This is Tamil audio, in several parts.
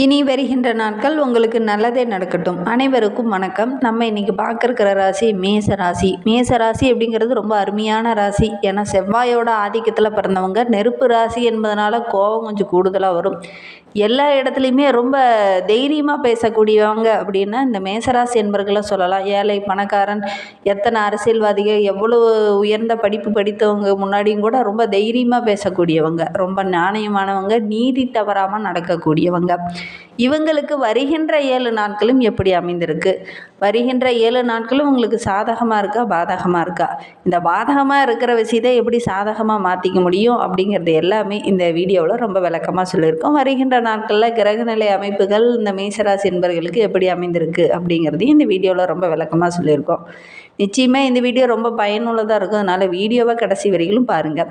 இனி வருகின்ற நாட்கள் உங்களுக்கு நல்லதே நடக்கட்டும். அனைவருக்கும் வணக்கம். நம்ம இன்றைக்கி பார்க்குற ராசி மேச ராசி. மேச ராசி அப்படிங்கிறது ரொம்ப அருமையான ராசி. ஏன்னா செவ்வாயோட ஆதிக்கத்தில் பிறந்தவங்க. நெருப்பு ராசி என்பதனால கோபம் கொஞ்சம் கூடுதலாக வரும். எல்லா இடத்துலையுமே ரொம்ப தைரியமாக பேசக்கூடியவங்க அப்படின்னா இந்த மேசராசி என்பர்களை சொல்லலாம். ஏழை பணக்காரன் எத்தனை அரசியல்வாதிகள் எவ்வளோ உயர்ந்த படிப்பு படித்தவங்க முன்னாடியும் கூட ரொம்ப தைரியமாக பேசக்கூடியவங்க. ரொம்ப நாணயமானவங்க நீதி தவறாமல் நடக்கக்கூடியவங்க. இவங்களுக்கு வருகின்ற ஏழு நாட்களும் எப்படி அமைந்திருக்கு? வருகின்ற ஏழு நாட்களும் உங்களுக்கு சாதகமாக இருக்கா பாதகமாக இருக்கா? இந்த பாதகமாக இருக்கிற விஷயத்தை எப்படி சாதகமாக மாற்றிக்க முடியும் அப்படிங்கிறது எல்லாமே இந்த வீடியோவில் ரொம்ப விளக்கமாக சொல்லியிருக்கோம். வருகின்ற நாட்களில் கிரகநிலை அமைப்புகள் இந்த மேசராசி என்பர்களுக்கு எப்படி அமைந்திருக்கு அப்படிங்கிறதையும் இந்த வீடியோவில் ரொம்ப விளக்கமாக சொல்லியிருக்கோம். நிச்சயமாக இந்த வீடியோ ரொம்ப பயனுள்ளதாக இருக்கும். அதனால் வீடியோவை கடைசி வரையிலும் பாருங்கள்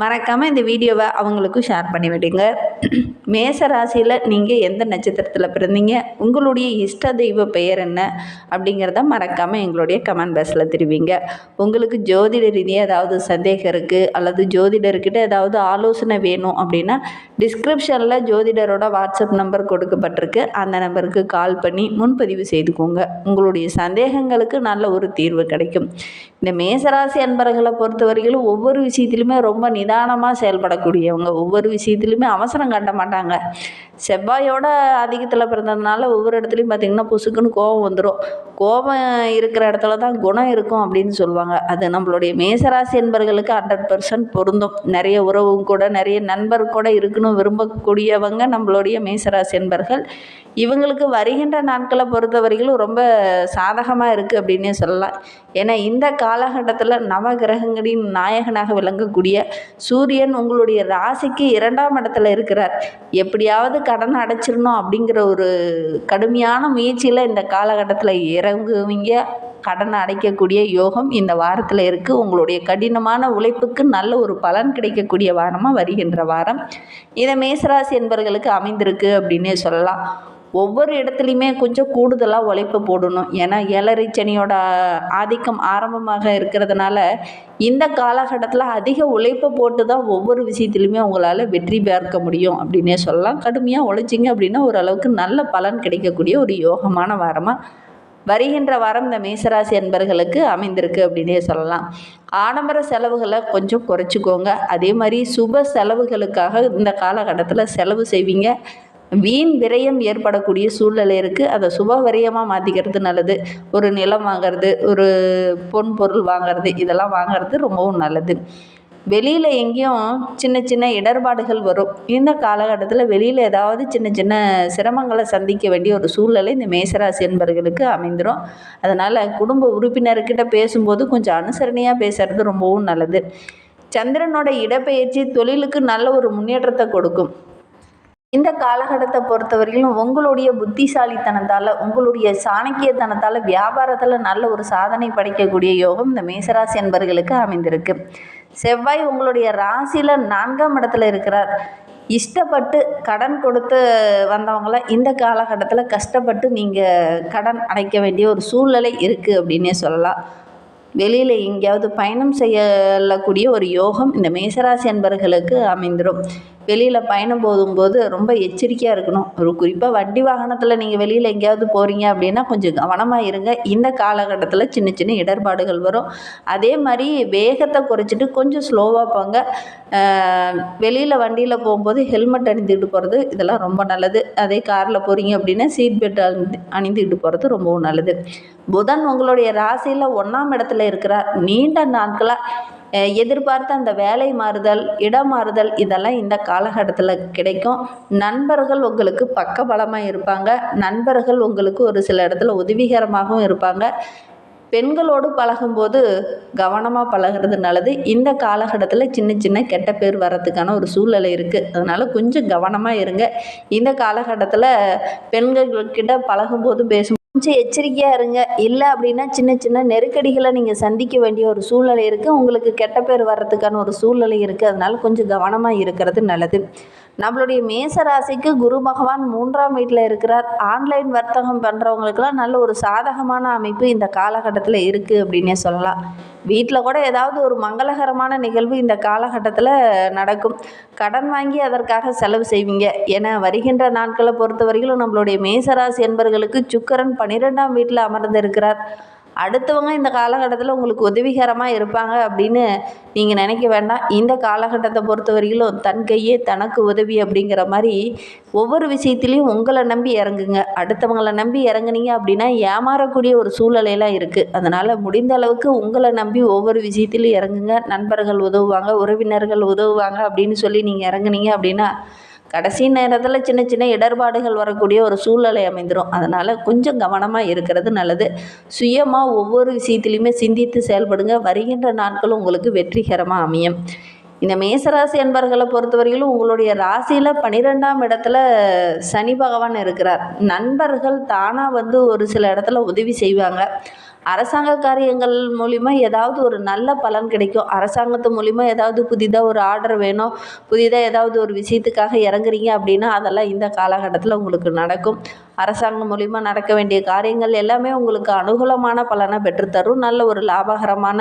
மறக்காமல் இந்த வீடியோவை அவங்களுக்கும் ஷேர் பண்ணி விடுங்க. மேச ராசியில் நீங்கள் எந்த நட்சத்திரத்தில் பிறந்தீங்க? உங்களுடைய இஷ்ட தெய்வ பெயர் என்ன? அப்படிங்கிறத மறக்காமல் எங்களுடைய கமெண்ட் பாக்ஸில் தெரிவிங்க. உங்களுக்கு ஜோதிட ரீதியாக ஏதாவது சந்தேகம் இருக்குது அல்லது ஜோதிடர்கிட்ட ஏதாவது ஆலோசனை வேணும் அப்படின்னா டிஸ்கிரிப்ஷனில் ஜோதிடரோட வாட்ஸ்அப் நம்பர் கொடுக்கப்பட்டிருக்கு. அந்த நம்பருக்கு கால் பண்ணி முன்பதிவு செய்துக்கோங்க. உங்களுடைய சந்தேகங்களுக்கு நல்ல ஒரு தீர்வு கிடைக்கும். இந்த மேசராசி அன்பர்களை பொறுத்தவரையிலும் ஒவ்வொரு விஷயத்திலுமே ரொம்ப நிதானமாக செயல்படக்கூடியவங்க. ஒவ்வொரு விஷயத்துலையுமே அவசரம் காட்ட மாட்டாங்க. செவ்வாயோட அதிகத்தில் பிறந்ததுனால ஒவ்வொரு இடத்துலையும் பார்த்திங்கன்னா புசுக்குன்னு கோபம் வந்துடும் கோபம் இருக்கிற இடத்துல தான் குணம் இருக்கும் அப்படின்னு சொல்லுவாங்க. அது நம்மளுடைய மேசராசி என்பர்களுக்கு ஹண்ட்ரட் பர்சன்ட் பொருந்தும். நிறைய உறவும் கூட நிறைய நண்பர் கூட இருக்கணும் விரும்பக்கூடியவங்க நம்மளுடைய மேசராசி என்பர்கள். இவங்களுக்கு வருகின்ற நாட்களை பொறுத்தவரையிலும் ரொம்ப சாதகமாக இருக்குது அப்படின்னே சொல்லலாம். ஏன்னா இந்த காலகட்டத்தில் நவகிரகங்களின் நாயகனாக விளங்கக்கூடிய சூரியன் உங்களுடைய ராசிக்கு இரண்டாம் இடத்துல இருக்கிறார். எப்படியாவது கடன் அடைச்சிடணும் அப்படிங்கிற ஒரு கடுமையான முயற்சியில் இந்த காலகட்டத்தில் இறங்குவீங்க. கடனை அடைக்கக்கூடிய யோகம் இந்த வாரத்தில் இருக்குது உங்களுடைய கடினமான உழைப்புக்கு நல்ல ஒரு பலன் கிடைக்கக்கூடிய வாரமாக வருகின்ற வாரம். இதை மேசராசி என்பவர்களுக்கு அமைந்திருக்கு அப்படின்னே சொல்லலாம். ஒவ்வொரு இடத்துலையுமே கொஞ்சம் கூடுதலாக உழைப்பு போடணும். ஏன்னா ஏழரை சனியோட ஆதிக்கம் ஆரம்பமாக இருக்கிறதுனால இந்த காலகட்டத்தில் அதிக உழைப்பை போட்டு தான் ஒவ்வொரு விஷயத்துலையுமே உங்களால் வெற்றி பார்க்க முடியும் அப்படின்னே சொல்லலாம். கடுமையாக உழைச்சிங்க அப்படின்னா ஓரளவுக்கு நல்ல பலன் கிடைக்கக்கூடிய ஒரு யோகமான வாரமாக வருகின்ற வாரம் இந்த மேசராசி என்பர்களுக்கு அமைந்திருக்கு அப்படின்னே சொல்லலாம். ஆடம்பர செலவுகளை கொஞ்சம் குறைச்சிக்கோங்க. அதே மாதிரி சுப செலவுகளுக்காக இந்த காலகட்டத்தில் செலவு செய்வீங்க. வீண் விரயம் ஏற்படக்கூடிய சூழ்நிலை இருக்குது அதை சுப விரயமாக மாற்றிக்கிறது நல்லது. ஒரு நிலம் வாங்கிறது ஒரு பொன் பொருள் வாங்கிறது இதெல்லாம் வாங்கிறது ரொம்பவும் நல்லது. வெளியில் எங்கேயும் சின்ன சின்ன இடர்பாடுகள் வரும். இந்த காலகட்டத்தில் வெளியில் ஏதாவது சின்ன சின்ன சிரமங்களை சந்திக்க வேண்டிய ஒரு சூழ்நிலை இந்த மேசராசி என்பர்களுக்கு அமைந்துடும் அதனால் குடும்ப உறுப்பினர்கிட்ட பேசும்போது கொஞ்சம் அனுசரணையாக பேசுகிறது ரொம்பவும் நல்லது. சந்திரனோட இடப்பெயர்ச்சி தொழிலுக்கு நல்ல ஒரு முன்னேற்றத்தை கொடுக்கும். இந்த காலகட்டத்தை பொறுத்தவரையிலும் உங்களுடைய புத்திசாலித்தனத்தால் உங்களுடைய சாணக்கியத்தனத்தால் வியாபாரத்தில் நல்ல ஒரு சாதனை படைக்கக்கூடிய யோகம் இந்த மேசராசி என்பர்களுக்கு அமைந்திருக்கு. செவ்வாய் உங்களுடைய ராசியில் நான்காம் இடத்துல இருக்கிறார். இஷ்டப்பட்டு கடன் கொடுத்து வந்தவங்கள இந்த காலகட்டத்தில் கஷ்டப்பட்டு நீங்கள் கடன் அடைக்க வேண்டிய ஒரு சூழ்நிலை இருக்குது அப்படின்னே சொல்லலாம். வெளியில் எங்கேயாவது பயணம் செய்யக்கூடிய ஒரு யோகம் இந்த மேசராசி என்பர்களுக்கு அமைந்துடும் வெளியில் பயணம் போகும்போது ரொம்ப எச்சரிக்கையாக இருக்கணும். ஒரு குறிப்பாக வண்டி வாகனத்தில் நீங்கள் வெளியில் எங்கேயாவது போகிறீங்க அப்படின்னா கொஞ்சம் கவனமாக இருங்க. இந்த காலகட்டத்தில் சின்ன சின்ன இடர்பாடுகள் வரும். அதே மாதிரி வேகத்தை குறைச்சிட்டு கொஞ்சம் ஸ்லோவாக போங்க. வெளியில் வண்டியில் போகும்போது ஹெல்மெட் அணிந்துக்கிட்டு போகிறது இதெல்லாம் ரொம்ப நல்லது. அதே காரில் போகிறீங்க அப்படின்னா சீட் பெல்ட் அணிந்து அணிந்துக்கிட்டு போகிறது ரொம்பவும் நல்லது. புதன் உங்களுடைய ராசியில் ஒன்றாம் இடத்துல இருக்கிறார். நீண்ட நாட்களாக எதிர்பார்த்த அந்த வேலை மாறுதல் இடம் மாறுதல் இதெல்லாம் இந்த காலகட்டத்தில் கிடைக்கும். நண்பர்கள் உங்களுக்கு பக்கபலமாக இருப்பாங்க. நண்பர்கள் உங்களுக்கு ஒரு சில இடத்துல உதவிகரமாகவும் இருப்பாங்க. பெண்களோடு பழகும்போது கவனமாக பழகிறது நல்லது. இந்த காலகட்டத்தில் சின்ன சின்ன கெட்ட பேர் வர்றதுக்கான ஒரு சூழ்நிலை இருக்குது அதனால் கொஞ்சம் கவனமாக இருங்க. இந்த காலகட்டத்தில் பெண்கள்கிட்ட பழகும்போது பேசும் கொஞ்சம் எச்சரிக்கையாக இருங்க. இல்லை அப்படின்னா சின்ன சின்ன நெருக்கடிகளை நீங்கள் சந்திக்க வேண்டிய ஒரு சூழ்நிலை இருக்குது உங்களுக்கு கெட்ட பேர் வர்றதுக்கான ஒரு சூழ்நிலை இருக்குது அதனால கொஞ்சம் கவனமாக இருக்கிறது நல்லது. நம்மளுடைய மேச ராசிக்கு குரு பகவான் மூன்றாம் வீட்டில் இருக்கிறார். ஆன்லைன் வர்த்தகம் பண்ணுறவங்களுக்கெல்லாம் நல்ல ஒரு சாதகமான அமைப்பு இந்த காலகட்டத்தில் இருக்குது அப்படின்னே சொல்லலாம். வீட்டில் கூட ஏதாவது ஒரு மங்களகரமான நிகழ்வு இந்த காலகட்டத்தில் நடக்கும். கடன் வாங்கி அதற்காக செலவு செய்வீங்க. ஏன்னா வருகின்ற நாட்களை பொறுத்தவரையிலும் நம்மளுடைய மேசராசி என்பவர்களுக்கு சுக்கரன் பன்னிரெண்டாம் வீட்டில் அமர்ந்திருக்கிறார். அடுத்தவங்க இந்த காலகட்டத்தில் உங்களுக்கு உதவிகரமாக இருப்பாங்க அப்படின்னு நீங்கள் நினைக்க வேண்டாம். இந்த காலகட்டத்தை பொறுத்த வரையிலும் தன் கையே தனக்கு உதவி அப்படிங்கிற மாதிரி ஒவ்வொரு விஷயத்துலையும் உங்களை நம்பி இறங்குங்க. அடுத்தவங்களை நம்பி இறங்குனீங்க அப்படின்னா ஏமாறக்கூடிய ஒரு சூழ்நிலையெல்லாம் இருக்குது அதனால் முடிந்த அளவுக்கு உங்களை நம்பி ஒவ்வொரு விஷயத்திலையும் இறங்குங்க. நண்பர்கள் உதவுவாங்க உறவினர்கள் உதவுவாங்க அப்படின்னு சொல்லி நீங்கள் இறங்குனீங்க அப்படின்னா கடைசி நேரத்தில் சின்ன சின்ன இடர்பாடுகள் வரக்கூடிய ஒரு சூழ்நிலை அமைந்துடும் அதனால் கொஞ்சம் கவனமாக இருக்கிறது நல்லது. சுயமாக ஒவ்வொரு விஷயத்துலையுமே சிந்தித்து செயல்படுங்க. வருகின்ற நாட்களும் உங்களுக்கு வெற்றிகரமாக அமையும். இந்த மேசராசி அன்பர்களை பொறுத்தவரையிலும் உங்களுடைய ராசியில் பனிரெண்டாம் இடத்துல சனி பகவான் இருக்கிறார். நண்பர்கள் தானாக வந்து ஒரு சில இடத்துல உதவி செய்வாங்க. அரசாங்க காரியங்கள் மூலிமா ஏதாவது ஒரு நல்ல பலன் கிடைக்கும். அரசாங்கத்து மூலிமா ஏதாவது புதிதாக ஒரு ஆர்டர் வேணும். புதிதாக ஏதாவது ஒரு விஷயத்துக்காக இறங்குறீங்க அப்படின்னா அதெல்லாம் இந்த காலகட்டத்தில் உங்களுக்கு நடக்கும். அரசாங்கம் மூலிமா நடக்க வேண்டிய காரியங்கள் எல்லாமே உங்களுக்கு அனுகூலமான பலனை பெற்றுத்தரும். நல்ல ஒரு லாபகரமான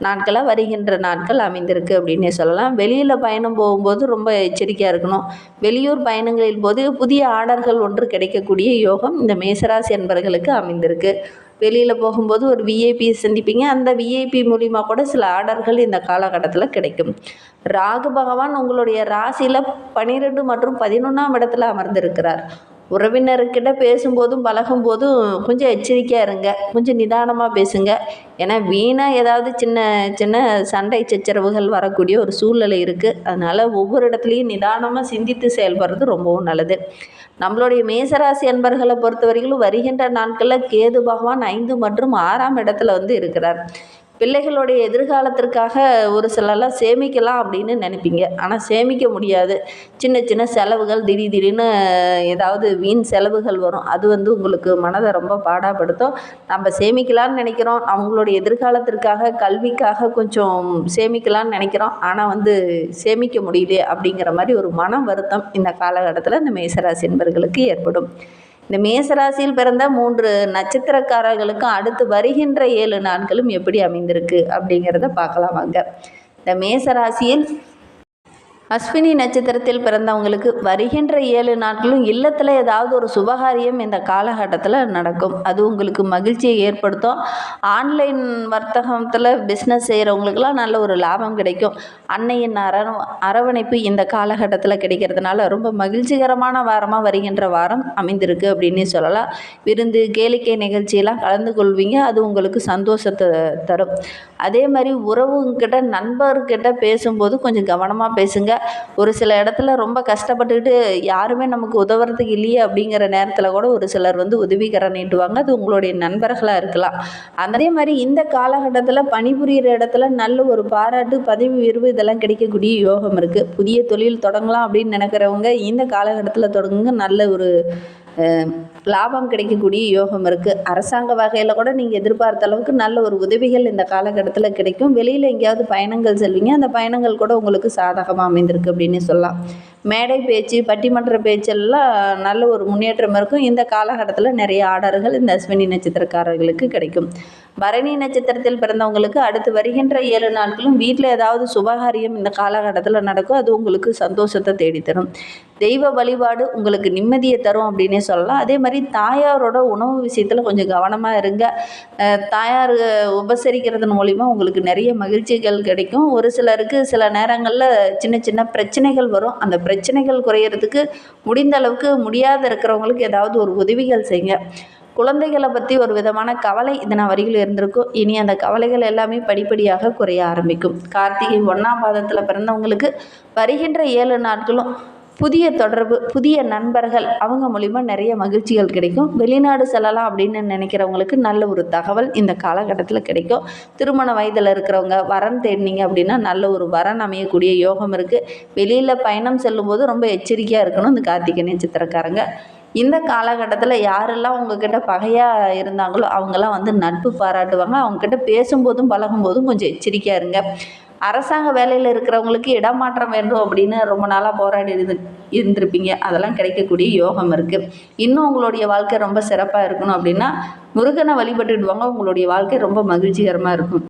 நாட்களாக வருகின்ற நாட்கள் அமைந்திருக்கு அப்படின்னே சொல்லலாம். வெளியில் பயணம் போகும்போது ரொம்ப எச்சரிக்கையாக இருக்கணும். வெளியூர் பயணங்களின் போது புதிய ஆர்டர்கள் ஒன்று கிடைக்கக்கூடிய யோகம் இந்த மேசராசி என்பவர்களுக்கு அமைந்திருக்கு. வெளியில் போகும்போது ஒரு விஐபியை சந்திப்பீங்க. அந்த விஐபி மூலிமா கூட சில ஆர்டர்கள் இந்த காலகட்டத்தில் கிடைக்கும். ராகு பகவான் உங்களுடைய ராசியில் பனிரெண்டு மற்றும் பதினொன்றாம் இடத்துல அமர்ந்திருக்கிறார். உறவினர்கிட்ட பேசும்போதும் பழகும்போதும் கொஞ்சம் எச்சரிக்கையாக இருங்க. கொஞ்சம் நிதானமாக பேசுங்க. ஏன்னா வீணாக ஏதாவது சின்ன சின்ன சண்டை சச்சரவுகள் வரக்கூடிய ஒரு சூழ்நிலை இருக்குது அதனால் ஒவ்வொரு இடத்துலையும் நிதானமாக சிந்தித்து செயல்படுறது ரொம்பவும் நல்லது. நம்மளுடைய மேசராசி அன்பர்களை பொறுத்தவரையிலும் வருகின்ற நாட்களில் கேது பகவான் ஐந்து மற்றும் ஆறாம் இடத்துல வந்து இருக்கிறார். பிள்ளைகளுடைய எதிர்காலத்திற்காக ஒரு சிலர்லாம் சேமிக்கலாம் அப்படின்னு நினைப்பீங்க. ஆனால் சேமிக்க முடியாது. சின்ன சின்ன செலவுகள் திடீர் திடீர்னு ஏதாவது வீண் செலவுகள் வரும். அது வந்து உங்களுக்கு மனதை ரொம்ப பாடாப்படுத்தும். நம்ம சேமிக்கலாம்னு நினைக்கிறோம். அவங்களுடைய எதிர்காலத்திற்காக கல்விக்காக கொஞ்சம் சேமிக்கலாம்னு நினைக்கிறோம். ஆனால் வந்து சேமிக்க முடியலையே அப்படிங்கிற மாதிரி ஒரு மன வருத்தம் இந்த காலகட்டத்தில் இந்த மேசராசி என்பர்களுக்கு ஏற்படும். இந்த மேசராசியில் பிறந்த மூன்று நட்சத்திரக்காரர்களுக்கும் அடுத்து வருகின்ற ஏழு நாட்களும் எப்படி அமைந்திருக்கு அப்படிங்கிறத பார்க்கலாம் வாங்க இந்த மேசராசியில் அஸ்வினி நட்சத்திரத்தில் பிறந்தவங்களுக்கு வருகின்ற ஏழு நாட்களும் இல்லத்தில் ஏதாவது ஒரு சுபகாரியம் இந்த காலகட்டத்தில் நடக்கும். அது உங்களுக்கு மகிழ்ச்சியை ஏற்படுத்தும். ஆன்லைன் வர்த்தகத்தில் பிஸ்னஸ் செய்கிறவங்களுக்கெல்லாம் நல்ல ஒரு லாபம் கிடைக்கும். அன்னையின் அர அரவணைப்பு இந்த காலகட்டத்தில் கிடைக்கிறதுனால ரொம்ப மகிழ்ச்சிகரமான வாரமாக வருகின்ற வாரம் அமைந்திருக்கு அப்படின்னு சொல்லலாம். விருந்து கேளிக்கை நிகழ்ச்சியெல்லாம் கலந்து கொள்வீங்க. அது உங்களுக்கு சந்தோஷத்தை தரும். அதே மாதிரி உறவுங்கிட்ட நண்பர்கிட்ட பேசும்போது கொஞ்சம் கவனமாக பேசுங்க. ஒரு சில இடத்துல ரொம்ப கஷ்டப்பட்டுக்கிட்டு யாருமே நமக்கு உதவுறதுக்கு இல்லையே அப்படிங்கிற நேரத்தில் கூட ஒரு சிலர் வந்து உதவிகரம் நீட்டுவாங்க. அது உங்களுடைய நண்பர்களாக இருக்கலாம். அதே மாதிரி இந்த காலகட்டத்தில் பணிபுரிகிற இடத்துல நல்ல ஒரு பாராட்டு பதவி உயர்வு இதெல்லாம் கிடைக்கக்கூடிய யோகம் இருக்குது புதிய தொழில் தொடங்கலாம் அப்படின்னு நினைக்கிறவங்க இந்த காலகட்டத்தில் தொடங்குங்க. நல்ல ஒரு லாபம் கிடைக்கக்கூடிய யோகம் இருக்குது அரசாங்க வகையில் கூட நீங்கள் எதிர்பார்த்த அளவுக்கு நல்ல ஒரு உதவிகள் இந்த காலகட்டத்தில் கிடைக்கும். வெளியில் எங்கேயாவது பயணங்கள் செல்வீங்க. அந்த பயணங்கள் கூட உங்களுக்கு சாதகமாக அமைந்திருக்கு அப்படின்னு சொல்லலாம். மேடை பேச்சு பட்டிமன்ற பேச்செல்லாம் நல்ல ஒரு முன்னேற்றம் இருக்கும். இந்த காலகட்டத்தில் நிறைய ஆர்டர்கள் இந்த அஸ்வினி நட்சத்திரக்காரர்களுக்கு கிடைக்கும். பரணி நட்சத்திரத்தில் பிறந்தவங்களுக்கு அடுத்து வருகின்ற ஏழு நாட்களும் வீட்டில் ஏதாவது சுபகாரியம் இந்த காலகட்டத்தில் நடக்கும். அது உங்களுக்கு சந்தோஷத்தை தேடித்தரும். தெய்வ வழிபாடு உங்களுக்கு நிம்மதியை தரும் அப்படின்னே சொல்லலாம். அதே மாதிரி தாயாரோட உணவு விஷயத்தில் கொஞ்சம் கவனமாக இருங்க. தாயார் உபசரிக்கிறதன் மூலிமா உங்களுக்கு நிறைய மகிழ்ச்சிகள் கிடைக்கும். ஒரு சிலருக்கு சில நேரங்களில் சின்ன சின்ன பிரச்சனைகள் வரும். அந்த பிரச்சனைகள் குறையிறதுக்கு முடிந்த அளவுக்கு முடியாத இருக்கிறவங்களுக்கு ஏதாவது ஒரு உதவிகள் செய்யுங்க. குழந்தைகளை பற்றி ஒரு விதமான கவலை இதன வரிகள் இருந்திருக்கும். இனி அந்த கவலைகள் எல்லாமே படிப்படியாக குறைய ஆரம்பிக்கும். கார்த்திகை ஒன்றாம் பாதத்தில் பிறந்தவங்களுக்கு வருகின்ற ஏழு நாட்களும் புதிய தொடர்பு புதிய நண்பர்கள் அவங்க மூலிமா நிறைய மகிழ்ச்சிகள் கிடைக்கும். வெளிநாடு செல்லலாம் அப்படின்னு நினைக்கிறவங்களுக்கு நல்ல ஒரு தகவல் இந்த காலகட்டத்தில் கிடைக்கும். திருமண வயதில் இருக்கிறவங்க வரன் தேடினீங்க அப்படின்னா நல்ல ஒரு வரன் அமையக்கூடிய யோகம் இருக்குது வெளியில் பயணம் செல்லும்போது ரொம்ப எச்சரிக்கையாக இருக்கணும் இந்த கார்த்திகை நட்சத்திரக்காரங்க இந்த காலகட்டத்தில் யாரெல்லாம் உங்ககிட்ட பகையாக இருந்தாங்களோ அவங்கெல்லாம் வந்து நட்பு பாராட்டுவாங்க. அவங்கக்கிட்ட பேசும்போதும் பழகும்போதும் கொஞ்சம் எச்சரிக்கையாக இருங்க. அரசாங்க வேலையில் இருக்கிறவங்களுக்கு இடமாற்றம் வேண்டும் அப்படின்னு ரொம்ப நாளாக போராடி இருந்து இருந்திருப்பீங்க. அதெல்லாம் கிடைக்கக்கூடிய யோகம் இருக்குது இன்னும் உங்களுடைய வாழ்க்கை ரொம்ப சிறப்பாக இருக்கணும் அப்படின்னா முருகனை வழிபட்டுடுவாங்க உங்களுடைய வாழ்க்கை ரொம்ப மகிழ்ச்சிகரமாக இருக்கும்.